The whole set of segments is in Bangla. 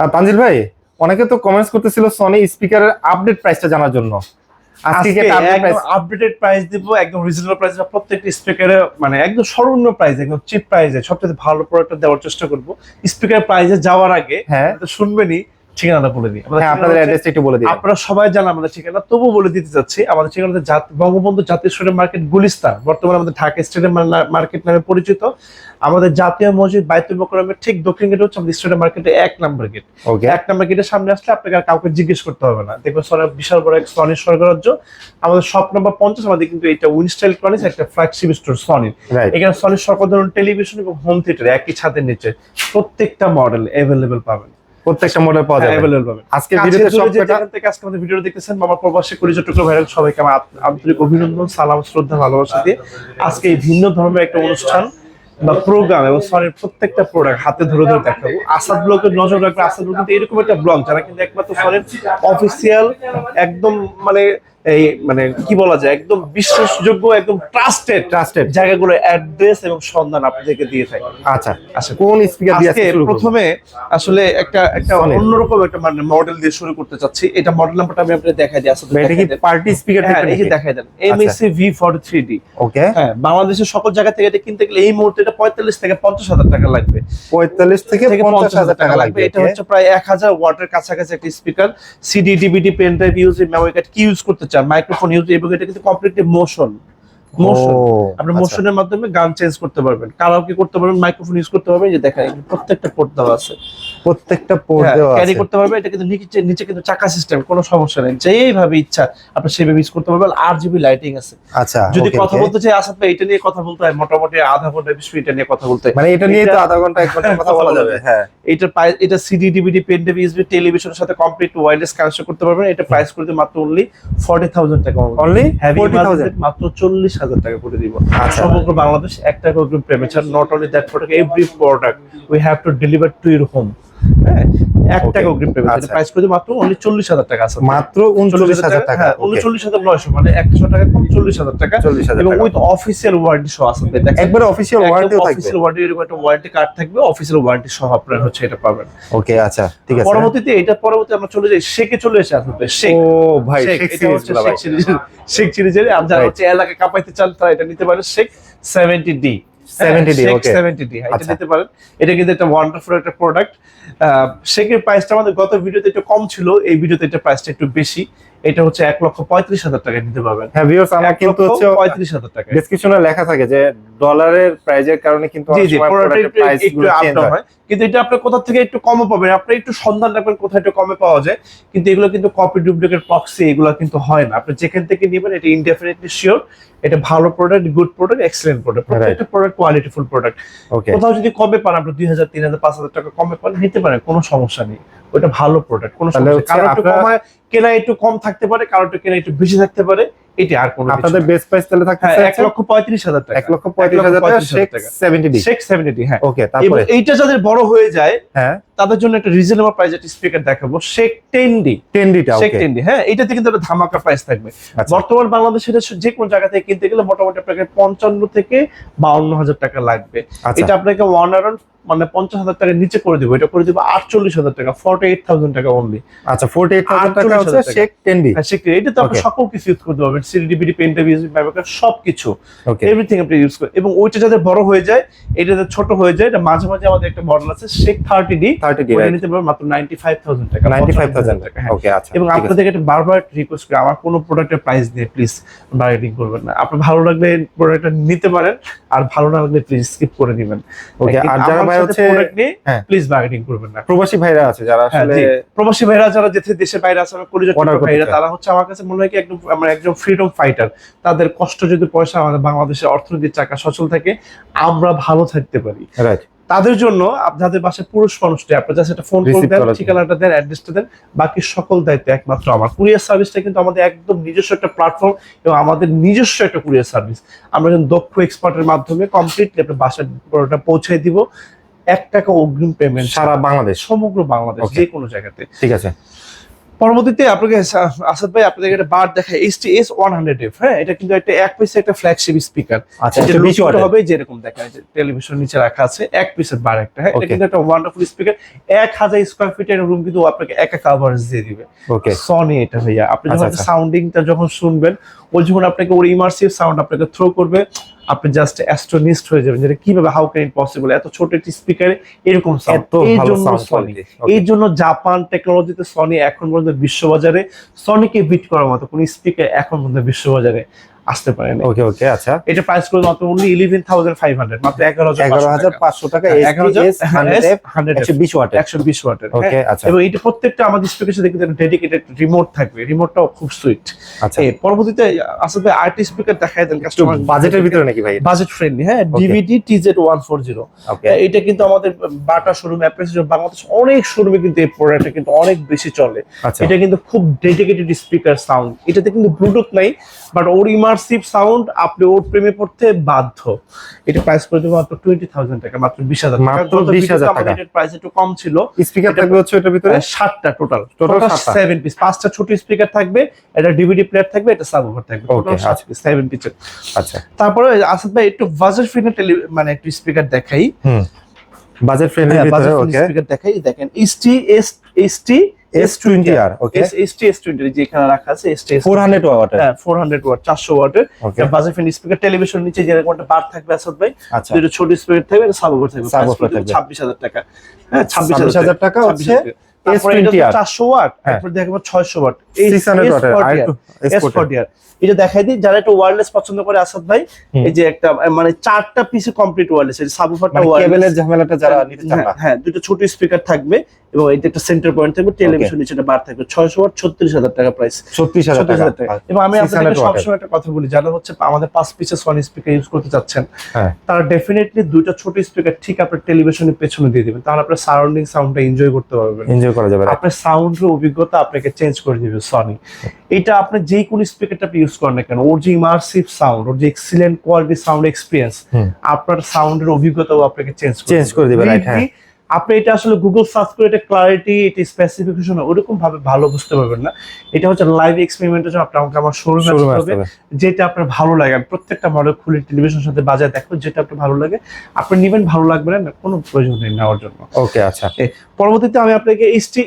তানজিল ভাই অনেকে তো কমেন্টস করতেছিল সনি স্পিকারের আপডেট প্রাইসটা জানার জন্য। আজকে আপডেটেড প্রাইস দিব একদম রিজনেবল প্রাইস প্রত্যেকটা স্পিকারে মানে একদম সর্বনিম্ন প্রাইস একদম চিপ প্রাইসে সবচেয়ে ভালো প্রোডাক্ট দেওয়ার চেষ্টা করব। স্পিকার প্রাইসে যাওয়ার আগে হ্যাঁ। তো শুনবেনই ঠিকানাটা বলে দিই। হ্যাঁ আপনাদের অ্যাড্রেসটা একটু বলে দিন আপনারা সবাই জানেন আমাদের ঠিকানা তবু বলে দিতে চাচ্ছি আমাদের ঠিকানা হচ্ছে জাত- বঙ্গবন্ধু জাতীয় স্টেডিয়াম মার্কেট গুলিস্তান বর্তমানে আমাদের ঢাকা স্টেডিয়াম মার্কেট নামে পরিচিত। আমাদের জাতীয় মসজিদ বাইতুল মোকরমের ঠিক দক্ষিণ গেট হচ্ছে আমাদের স্টেডিয়াম মার্কেটের এক নাম্বার গেট। ওকে এক নাম্বার গেটের সামনে আসলে আপনাকে আর কাউকে জিজ্ঞেস করতে হবে না। দেখবেন সরে বিশাল বড় এক সনির স্বর্গরাজ্য। আমাদের শপ নম্বর পঞ্চাশ আমাদের কিন্তু এটা উইনস্টাইল ইলেকট্রনিক্স একটা ফ্ল্যাগশিপ স্টোর সনির এখানে সনির সকল ধরনের টেলিভিশন এবং হোম থিয়েটার একই ছাদের নিচে প্রত্যেকটা মডেল অ্যাভেলেবেল পাবেন। প্রত্যেকটা মডেল পাওয়া যাবে। অ্যাভেলেবেল পাবেন। আজকে ভিডিওতে দূরে সব কটা থেকে আজকে আমাদের ভিডিও দেখতেছেন মামা প্রবাসী করি চট্টগ্রাম ভাইরাল সবাইকে আমার আন্তরিক অভিনন্দন সালাম শ্রদ্ধা ভালোবাসা দিয়ে আজকে এই ভিন্ন ধর্মের একটা অনুষ্ঠান বা প্রোগ্রাম এবং সরের প্রত্যেকটা প্রোডাক্ট হাতে ধরে ধরে দেখাবো। আসাদ ব্লগের নজর রাখবে আসাদ ব্লগ কিন্তু এরকম একটা ব্লগ যারা কিন্তু একমাত্র সরের অফিসিয়াল একদম মানে এই মানে কি বলা যায় একদম বিশ্বাসযোগ্য একদম ট্রাস্টেড ট্রাস্টেড জায়গাগুলো অ্যাড্রেস এবং সন্ধান আপনাদেরকে দিয়ে থাকে। আচ্ছা আচ্ছা কোন স্পিকার দিয়ে আজকে প্রথমে আসলে একটা একটা অন্যরকম একটা মানে মডেল দিয়ে শুরু করতে চাচ্ছি। এটা মডেল নাম্বারটা আমি আপনাদের দেখাই দিই আসলে এটা কি পার্টি স্পিকার হ্যাঁ এই যে দেখাই দেন। MSC V forty three D okay হ্যাঁ বাংলাদেশের সকল জায়গা থেকে এটা কিনতে গেলে এই মুহূর্তে এটা পঁয়তাল্লিশ থেকে পঞ্চাশ হাজার টাকা লাগবে। 45 থেকে থেকে 50 হাজার টাকা লাগবে এটা হচ্ছে প্রায় এক হাজার ওয়াটের কাছাকাছি একটা speaker CD DVD pen drive use memory card কি ইউজ করতে চান মাইক্রোফোন ইউজ এবং এটা কিন্তু কমপ্লিটলি মোশন মোশন আপনি আচ্ছা। মোশনের মাধ্যমে গান চেঞ্জ করতে পারবেন কারাওকে করতে পারবেন মাইক্রোফোন ইউজ করতে পারবেন যে দেখা প্রত্যেকটা পোর্ট দেওয়া আছে প্রত্যেকটা পোর্ট দেওয়া ক্যারি করতে পারবে এটা কিন্তু নিচে নিচে কিন্তু চাকা সিস্টেম কোনো সমস্যা নেই। যেইভাবে ইচ্ছা আপনি সেভাবে ইউজ করতে পারবেন। আর জিবি লাইটিং আছে। আচ্ছা যদি কথা বলতে চাই আসাদ ভাই এটা নিয়ে কথা বলতে হয় মোটামুটি আধা ঘণ্টা বিশ মিনিট নিয়ে কথা বলতে মানে এটা নিয়ে তো আধা ঘণ্টা এক ঘণ্টা কথা বলা যাবে। হ্যাঁ। এটা এটা CD DVD pen drive USB টেলিভিশনের সাথে কমপ্লিট ওয়্যারলেস কানেকশন করতে পারবেন। এটা প্রাইস করে দিই মাত্র অনলি ফর্টি থাউজেন্ড টাকা অনলি হেভি 40000 মাত্র চল্লিশ হাজার টাকা করে দিব। আচ্ছা। সমগ্র বাংলাদেশ এক টাকা অগ্রিম not only that product every product we have to deliver to your home হ্যাঁ এক টাকা অগ্রিম পেমেন্ট আচ্ছা। প্রাইস করে মাত্র অনলি চল্লিশ হাজার টাকা আছে। মাত্র 39000 টাকা হ্যাঁ। উনচল্লিশ হাজার নয়শো মানে একশো টাকা কম চল্লিশ হাজার টাকা। 40,000 এবং উইথ অফিসিয়াল ওয়ারেন্টি সহ আছে। একবারে অফিশিয়াল ওয়ারেন্টিও অফিসিয়াল ওয়ারেন্টি এরকম একটা ওয়ারেন্টি কার্ড থাকবে অফিসিয়াল ওয়ারেন্টি সহ আপনার হচ্ছে এটা পাবেন। ওকে আচ্ছা ঠিক আছে। পরবর্তীতে এটা পরবর্তী আমরা চলে যাই শেকে চলে এসে আসবে শেক ও ভাই শেখ সিরিজ শেক সিরিজের যারা হচ্ছে এলাকা কাঁপাইতে চান তারা এটা নিতে পারেন shake seventy D 70D, okay. Seventy D এটা আচ্ছা। নিতে পারেন এটা কিন্তু একটা ওয়ান্ডারফুল একটা প্রোডাক্ট শেকের প্রাইসটা আমাদের গত ভিডিওতে একটু কম ছিল এই ভিডিওতে এটা প্রাইসটা একটু বেশি এটা হচ্ছে এক লক্ষ পঁয়ত্রিশ হাজার টাকা নিতে পারবেন। হ্যাঁ ভিউয়ার্স আমার কিন্তু হচ্ছে পঁয়ত্রিশ হাজার টাকা ডেসক্রিপশনে লেখা থাকে যে ডলারের প্রাইজের কারণে কিন্তু একটু গুলো আপ চেঞ্জ ডাউন হয়। কিন্তু এটা আপনি কোথা থেকে একটু কমে পাবেন। আপনি একটু সন্ধান রাখবেন কোথায় একটু কমে পাওয়া যায়। কিন্তু এগুলো কিন্তু কপি ডুপ্লিকেট প্রক্সি এগুলো কিন্তু হয় না। আপনি যেখান থেকে নেবেন এটা ইনডেফিনেটলি শিওর এটা ভালো product good product excellent product প্রত্যেকটা প্রোডাক্ট কোয়ালিটিফুল প্রোডাক্ট কোথাও যদি কমে পান আপনি দুই হাজার তিন হাজার পাঁচ হাজার টাকা কমে পান নিতে পারেন কোনো সমস্যা নেই। ওটা ভালো প্রোডাক্ট কোনো। কারও একটু কমায় কেনা একটু কম থাকতে পারে কারও একটু কেনা একটু বেশি থাকতে পারে এটা আর কোনো আপনাদের বেস্ট প্রাইস তাহলে হ্যাঁ থাকছে এক লক্ষ পঁয়ত্রিশ হাজার টাকা। এক লক্ষ পঁয়ত্রিশ হাজার টাকা শেখ সেভেন্টি ডি শেখ সেভেন্টি হ্যাঁ। ওকে তারপরে? এইটা যাদের বড় হয়ে যায় হ্যাঁ। তাদের জন্য একটা রিজনেবল প্রাইস একটা স্পিকার দেখাবো। শেক টেন ডি টেন ডিটা শেক ওকে টেন ডি হ্যাঁ এটাতে কিন্তু একটা ধামাকা প্রাইস থাকবে। আচ্ছা। বর্তমান বাংলাদেশের যে কোনো জায়গা থেকে কিনতে গেলে মোটামুটি আপনাকে পঞ্চান্ন থেকে বাউন্ন হাজার টাকা লাগবে। আচ্ছা। এটা আপনাকে ওয়ান অ্যারাউন্ড মানে পঞ্চাশ হাজার টাকার নিচে করে দিব। এটা করে দিব আটচল্লিশ হাজার টাকা ফর্টি এইট থাউজেন্ড টাকা অনলি আচ্ছা ফোর্টি এইট থাউজেন্ড টাকা হচ্ছে টাকা। শেখ টেন হ্যাঁ সেক্ষেত্রে এটা তো আপনি সকল কিছু ইউজ করতে পারবেন CD DVD pen drive use সব কিছু এভরিথিং আপনি ইউজ করেন এবং ওইটা যাতে বড় হয়ে যায় এটা যাতে ছোট হয়ে যায় এটা মাঝে মাঝে আমাদের একটা মডেল আছে শেক থার্টি ডি থার্টি ডি নিতে পারবেন মাত্র নাইনটি ফাইভ থাউজেন্ড টাকা নাইনটি ফাইভ থাউজেন্ড টাকা হ্যাঁ। ওকে আচ্ছা এবং। আপনাদেরকে একটা বারবার রিকোয়েস্ট করি আমার কোনো প্রোডাক্টের প্রাইস দিয়ে প্লিজ বার্গেনিং করবেন না। আপনার ভালো লাগলে প্রোডাক্টটা নিতে পারেন আর ভালো না লাগলে প্লিজ স্কিপ করে দিবেন। ওকে আর যারা হচ্ছে হ্যাঁ। প্লিজ বার্গেনিং করবেন না। প্রবাসী ভাইরা আছে যারা হ্যাঁ, আসলে প্রবাসী ভাইরা যারা যেতে দেশের বাইরে আছে ভাইরা তারা হচ্ছে আমার কাছে মনে হয় কি একদম আমার একজন ফ্রিডম ফাইটার তাদের কষ্ট যদি পয়সা আমাদের বাংলাদেশের অর্থনীতির চাকা সচল থাকে আমরা ভালো থাকতে পারি। রাইট তাদের জন্য আপ- যাদের বাসায় পুরুষ মানুষ নেই আপনার জাস্ট একটা ফোন দেন ঠিকানাটা দেন অ্যাড্রেসটা দেন বাকি সকল দায়িত্ব একমাত্র আমার। কুরিয়ার সার্ভিসটা কিন্তু আমাদের একদম নিজস্ব একটা প্ল্যাটফর্ম এবং আমাদের নিজস্ব একটা কুরিয়ার সার্ভিস আমরা যখন দক্ষ এক্সপার্টের মাধ্যমে কমপ্লিটলি আপনার বাসার পুরোটা পৌঁছে দিব এক টাকা অগ্রিম পেমেন্ট সারা বাংলাদেশ। সমগ্র বাংলাদেশ যে কোনো জায়গাতে। ঠিক আছে। পরবর্তীতে আপনাকে আসাদ ভাই আপনাদের একটা বার দেখায় HT S one hundred F হ্যাঁ? এটা কিন্তু একটা এক পিসের একটা ফ্ল্যাগশিপ স্পিকার আচ্ছা হবে যেরকম দেখা যায় টেলিভিশন নিচে রাখা আছে এক পিসের বার একটা হ্যাঁ? এটা কিন্তু একটা ওয়ান্ডারফুল স্পিকার এক হাজার স্কোয়ার ফিটের রুম কিন্তু আপনাকে একা কাভারেজ দিয়ে দিবে। ওকে সনি এটা ভাইয়া। আপনি আচ্ছা, যখন আচ্ছা। সাউন্ডিংটা যখন শুনবেন ওই যখন আপনাকে ওর ইমার্সিভ সাউন্ড আপনাকে থ্রো করবে আপনি জাস্ট অ্যাস্ট্রোনিস্ট হয়ে যাবেন যেটা কীভাবে হাউ ক্যান ইট পসিবল এত ছোট একটি স্পিকারে এরকম এত এই ভালো জন্য সাউন্ড কোয়ালিটি এই জন্য জাপান টেকনোলজিতে সনি এখন পর্যন্ত বিশ্ববাজারে সনিকে বিট করার মতো কোন স্পিকার এখন পর্যন্ত বিশ্ববাজারে আসতে পারে না ওকে ওকে আচ্ছা। এটা প্রাইস করে মাত্র only eleven thousand five hundred মাত্র এগারো হাজার এগারো হাজার পাঁচশো টাকা এগারো এস হান্ড্রেড এফ একশো বিশ ওয়াটের একশো বিশ ওয়াটের ওকে আচ্ছা। এবং এটা প্রত্যেকটা আমাদের স্পিকার সাথে ডেডিকেটেড রিমোট থাকবে। রিমোটটাও খুব সুইট আচ্ছা। পরবর্তীতে আসলে আর্টি স্পিকার দেখায় দেন কাস্টমার বাজেটের ভিতরে নাকি ভাই বাজেট ফ্রেন্ডলি হ্যাঁ DVD TZ one four zero এটা কিন্তু আমাদের বাটা শোরুম অ্যাপ্রেস বাংলাদেশ অনেক শোরুমে কিন্তু এই প্রোডাক্টটা কিন্তু অনেক বেশি চলে। আচ্ছা। এটা কিন্তু খুব ডেডিকেটেড স্পিকার সাউন্ড এটাতে কিন্তু ব্লুটুথ নাই বাট ওর ইমার্সিভ সাউন্ড আপনি ওর প্রেমে পড়তে বাধ্য। এটা প্রাইস করে দেবো মাত্র টোয়েন্টি থাউজেন্ড টাকা মাত্র বিশ হাজার মাত্র 20,000 টাকা। প্রাইস একটু কম ছিল। স্পিকার থাকবে হচ্ছে এটার ভিতরে? সাতটা টোটাল টোটাল। সেভেন পিস পাঁচটা ছোট স্পিকার থাকবে এটা ডিভিডি প্লেয়ার থাকবে এটা সাব থাকবে। আচ্ছা। পিস সেভেন পিসের আচ্ছা। তারপরে আসাদ ভাই একটু বাজার ফ্রেন্ডলি টেলি মানে একটু স্পিকার দেখাই। হুম। বাজেট ভিতরে ওকে স্পিকার দেখাই। দেখেন ST S ST S twenty আর ওকে এসটি এস টোয়েন্টি যে এখানে রাখা আছে এসটি ফোর হান্ড্রেড ওয়াট হ্যাঁ ফোর হান্ড্রেড ওয়াট চারশো ওয়াটের বাজে ফ্রেন্ড স্পিকার টেলিভিশন নিচে যেরকম একটা বার থাকবে আসাদ ভাই আচ্ছা। দুটো ছোট স্পিকার থাকবে এটা সাব থাকবে। Subwoofer থাকবে। ছাব্বিশ হাজার টাকা। হ্যাঁ ছাব্বিশ 26,000 টাকা। হচ্ছে তারপরে এটা S20R চারশো ওয়াট। তারপরে দেখব ছয়শো ওয়াট। এটা দেখাই দিই যারা একটু ওয়্যারলেস পছন্দ করে আসাদ ভাই এই যে একটা মানে চারটা পিসে কমপ্লিট ওয়্যারলেস সাবুফারটা মানে ঝামেলাটা যারা নিতে চান হ্যাঁ দুটো ছোট স্পিকার থাকবে এবং এই একটা সেন্টার পয়েন্ট থাকবে টেলিভিশন নিচে বার থাকবে। ছয়শো ওয়াট ছত্রিশ হাজার টাকা প্রাইস ছত্রিশ হাজার টাকা। এবং আমি 600 আপনাদেরকে watt এর। সবসময় একটা কথা বলি যারা হচ্ছে আমাদের পাঁচ পিসের সনি স্পিকার ইউজ করতে চাচ্ছেন হ্যাঁ। তারা ডেফিনেটলি দুইটা ছোট স্পিকার ঠিক আপনার টেলিভিশনের পেছনে দিয়ে দিবেন তাহলে আপনার সারাউন্ডিং সাউন্ডটা এনজয় করতে পারবেন। এনজয় করা যাবে? আপনার সাউন্ডের অভিজ্ঞতা আপনাকে চেঞ্জ করে দিবে সনি এটা আপনি যে কোনো স্পিকারটা আপনি ইউজ করেন না কেন ওর যে ইমার্সিভ সাউন্ড ওর যে এক্সিলেন্ট কোয়ালিটি সাউন্ড এক্সপিরিয়েন্স। আপনার সাউন্ডের অভিজ্ঞতাও আপনাকে চেঞ্জ চেঞ্জ করে দিবে, রাইট হ্যাঁ। আপনি এটা আসলে গুগল সার্চ করে এটা ক্লারিটি এটা স্পেসিফিকেশন ওরকম ভাবে ভালো বুঝতে পারবেন না। এটা হচ্ছে লাইভ এক্সপেরিমেন্টের জন্য আপনাকে আমার শোরুমে হবে। যেটা আপনার ভালো লাগে। আমি প্রত্যেকটা মডেল খুলে টেলিভিশনের সাথে বাজায় দেখো যেটা আপনার ভালো লাগে। আপনি নেবেন ভালো লাগবে না কোনো প্রয়োজন নেই নেওয়ার জন্য। ওকে আচ্ছা। পরবর্তীতে আমি আপনাকে এইচটি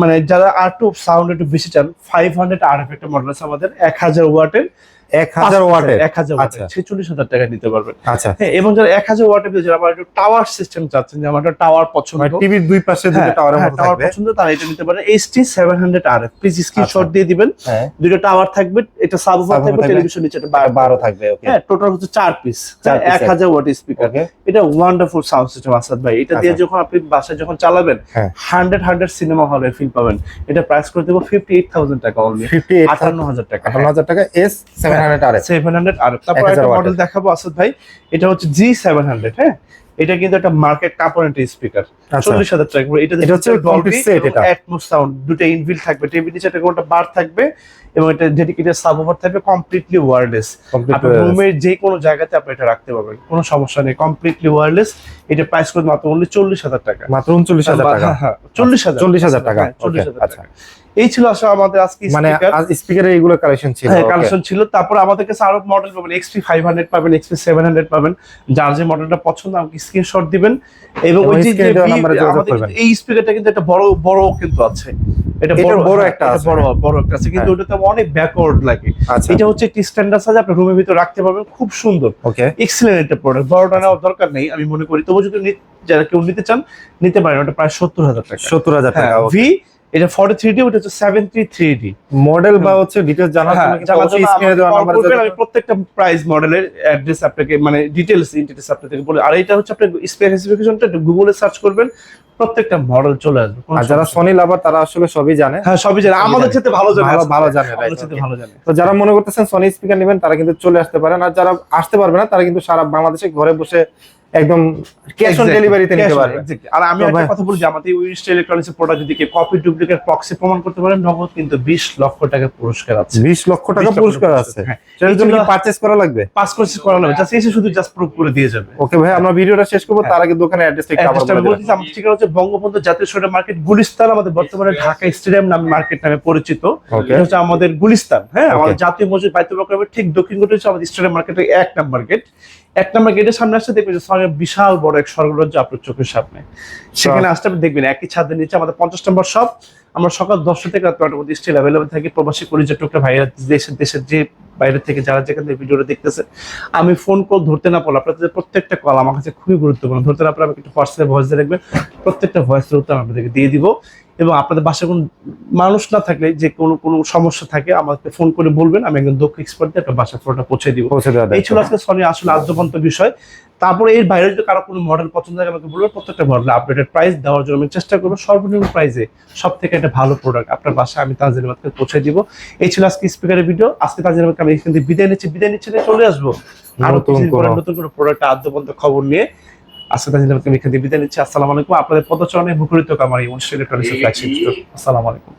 মানে যারা আর টু সাউন্ড একটু বেশি চান ফাইভ হান্ড্রেড আর একটা মডেল আছে আমাদের এক হাজার ওয়াটের এক হাজার ওয়াটের। এক হাজার আচ্ছা। ছেচল্লিশ হাজার টাকা নিতে পারবেন আচ্ছা। হ্যাঁ এবং যারা এক হাজার ওয়াটের ভিতরে আমার একটু টাওয়ার সিস্টেম চাচ্ছেন যে আমার একটা টাওয়ার পছন্দ মানে টিভির দুই পাশে দুটো হ্যাঁ, হ্যাঁ, মতো টাওয়ার পছন্দ তারা এটা নিতে পারেন এইচটি সেভেন হান্ড্রেড আর এফ প্লিজ স্ক্রিনশট। দিয়ে দিবেন। দুটো টাওয়ার থাকবে এটা সাবওয়ার থাকবে থাকবে। টেলিভিশন নিচে বারো থাকবে হ্যাঁ টোটাল হচ্ছে চার পিস এক হাজার ওয়াট স্পিকার এটা ওয়ান্ডারফুল সাউন্ড সিস্টেম আসাদ ভাই। এটা দিয়ে আচ্ছা। যখন আপনি বাসায় যখন চালাবেন। হান্ড্রেড হান্ড্রেড সিনেমা হলের ফিল পাবেন। এটা প্রাইস করে দেবো ফিফটি এইট থাউজেন্ড টাকা অনলি ফিফটি আটান্ন হাজার টাকা। আটান্ন হাজার টাকা এস সেভেন হান্ড্রেড আর সেভেন হান্ড্রেড আর তারপর একটা মডেল দেখাবো আসাদ ভাই। এটা হচ্ছে জি সেভেন হান্ড্রেড হ্যাঁ? এটা কিন্তু একটা মার্কেট কাপড়েন্ট স্পিকার আচ্ছা। চল্লিশ হাজার টাকা এটা এটা হচ্ছে এটা। অ্যাটমোস সাউন্ড দুটো ইনবিল থাকবে। টেবিল নিচে একটা কোনটা বার থাকবে এবং এটা ডেডিকেটেড সাবওভার থাকবে কমপ্লিটলি ওয়্যারলেস কমপ্লিট রুমের যে কোনো জায়গাতে আপনি এটা রাখতে পারবেন। কোনো সমস্যা নেই কমপ্লিটলি ওয়্যারলেস এটা প্রাইস করে মাত্র অনলি চল্লিশ হাজার টাকা। মাত্র উনচল্লিশ হাজার টাকা। হ্যাঁ, হ্যাঁ, চল্লিশ হাজার। চল্লিশ হাজার টাকা। হ্যাঁ, চল্লিশ হাজার আচ্ছা। টাকা। এই ছিল আসলে আমাদের আজকে মানে। স্পিকারের এইগুলো কালেকশন ছিল হ্যাঁ কালেকশন ছিল। তারপর আমাদের কাছে আরও মডেল পাবেন এক্সপি ফাইভ হান্ড্রেড পাবেন এক্সপি সেভেন হান্ড্রেড পাবেন। যার যে মডেলটা পছন্দ আমাকে স্ক্রিনশট দিবেন। এবং ওই যে এই স্পিকারটা কিন্তু একটা বড় বড় কিন্তু আছে। এটা বড় বড় একটা আছে। বড় বড় একটা আছে। কিন্তু হ্যাঁ। ওটাতে অনেক ব্যাকওয়ার্ড লাগে। আচ্ছা। এটা হচ্ছে একটি স্ট্যান্ডার্ড সাইজ আপনি রুমের ভিতরে রাখতে পারবেন। খুব সুন্দর। ওকে। এক্সিলেন্ট একটা প্রোডাক্ট বড়টা নেওয়ার দরকার নেই আমি মনে করি। তবু যদি যারা কেউ নিতে চান নিতে পারেন। ওটা প্রায় সত্তর হাজার টাকা। সত্তর হাজার টাকা হ্যাঁ ভি এটা ফর্টি থ্রি ডি ওটা হচ্ছে সেভেন্টি থ্রি ডি মডেল বা হচ্ছে ডিটেলস জানার হ্যাঁ, জন্য কিন্তু অবশ্যই স্ক্রিনে দেওয়া নাম্বারে যোগাযোগ আমি প্রত্যেকটা প্রাইস মডেলের অ্যাড্রেস আপনাকে মানে ডিটেলস আপনাকে বলে আর এটা হচ্ছে আপনি স্পেসিফিকেশনটা গুগলে সার্চ করবেন প্রত্যেকটা মডেল চলে আসবে আর যারা সনি লাভার তারা আসলে সবই জানে। হ্যাঁ সবই জানে। আমাদের সাথে ভালো জানে ভালো- ভালো জানে. ভালো জানে। তো যারা মনে করতেছেন সনি স্পিকার নেবেন তারা কিন্তু চলে আসতে পারেন। আর যারা আসতে পারবে না তারা কিন্তু সারা বাংলাদেশে ঘরে বসে একদম ক্যাশ অন ডেলিভারিতে নিতে পারবে। আর আমি একটা কথা বলি আমাদের উইস্ট ইলেকট্রনিক্স প্রোডাক্ট যদি কেউ কপি ডুপ্লিকেট প্রক্সি প্রমাণ করতে পারে নগদ কিন্তু বিশ লক্ষ টাকার পুরস্কার আছে। বিশ লক্ষ টাকা পুরস্কার আছে। হ্যাঁ। জন্য জন্য- পারচেস করা লাগবে? পাস কোর্স করা লাগবে। জাস্ট এসে শুধু জাস্ট প্রুভ করে দিয়ে যাবে। ওকে ভাই আমরা ভিডিওটা শেষ করব হ্যাঁ। তার আগে দোকানের অ্যাড্রেসটা একটু আবার বলে বলতেছি আমাদের ঠিকানা হচ্ছে বঙ্গবন্ধু জাতীয় সোডা মার্কেট গুলিস্তান আমাদের বর্তমানে ঢাকা স্টেডিয়াম নামে মার্কেট নামে পরিচিত। এটা হচ্ছে আমাদের গুলিস্তান হ্যাঁ? আমাদের জাতীয় মসজিদ বাইতুল মোকাররমের ঠিক দক্ষিণ কোণে হচ্ছে আমাদের স্টেডিয়াম মার্কেটের এক নাম্বার গেট। এক নম্বর গেটের সামনে আসতে দেখবেন সামনে বিশাল বড় এক স্বর্গরাজ্য আপনার চোখের সামনে। সেখানে আসতে আপনি দেখবেন একই ছাদের নিচে আমাদের পঞ্চাশ নম্বর সব আমরা সকাল দশটা থেকে রাত নটার মধ্যে স্টিল অ্যাভেলেবল থাকি। প্রবাসী পরিচয় টুকরা ভাইরা দেশের দেশের যে বাইরে থেকে যারা যেখান থেকে ভিডিওটা দেখতেছে আমি ফোন কল ধরতে না পারলে আপনাদের প্রত্যেকটা কল আমার কাছে খুবই গুরুত্বপূর্ণ। ধরতে না পারলে আমাকে একটু হোয়াটসঅ্যাপে ভয়েস দিয়ে রাখবেন। প্রত্যেকটা ভয়েসের উত্তর আপনাদেরকে দিয়ে দিব। এবং আপনাদের বাসায় কোনো মানুষ না থাকলে যে কোনো কোনো সমস্যা থাকে আমাকে ফোন করে বলবেন আমি একজন দক্ষ এক্সপার্ট দিয়ে আপনার বাসায় ফোনটা পৌঁছে দিব। এই ছিল আজকে সনি আসলে আদ্যপন্ত বিষয়। তারপরে এর বাইরে যদি কারও কোনো মডেল পছন্দ হয় আমাকে বলবেন প্রত্যেকটা মডেল আপডেটেড প্রাইস দেওয়ার জন্য আমি চেষ্টা করব। সর্বনিম্ন প্রাইসে সব থেকে একটা ভালো প্রোডাক্ট আপনার বাসায় আমি তাজিল আহমেদকে পৌঁছে দিব। এই ছিল আজকে স্পিকারের ভিডিও আজকে তাজিল আহমেদকে আমি এখান থেকে বিদায় নিচ্ছি। বিদায় নিচ্ছে চলে আসব। আরও নতুন কোনো প্রোডাক্ট আদ্যপন্ত খবর নিয়ে। আজকে তাজিল আহমেদকে আমি বিদায় নিচ্ছি। আসসালামু আলাইকুম। আপনাদের পদচরণে মুখরিত আমার এই অনুষ্ঠান ইলেকট্রনিক্স ফ্ল্যাগশিপ আসসালামু আলাইকুম।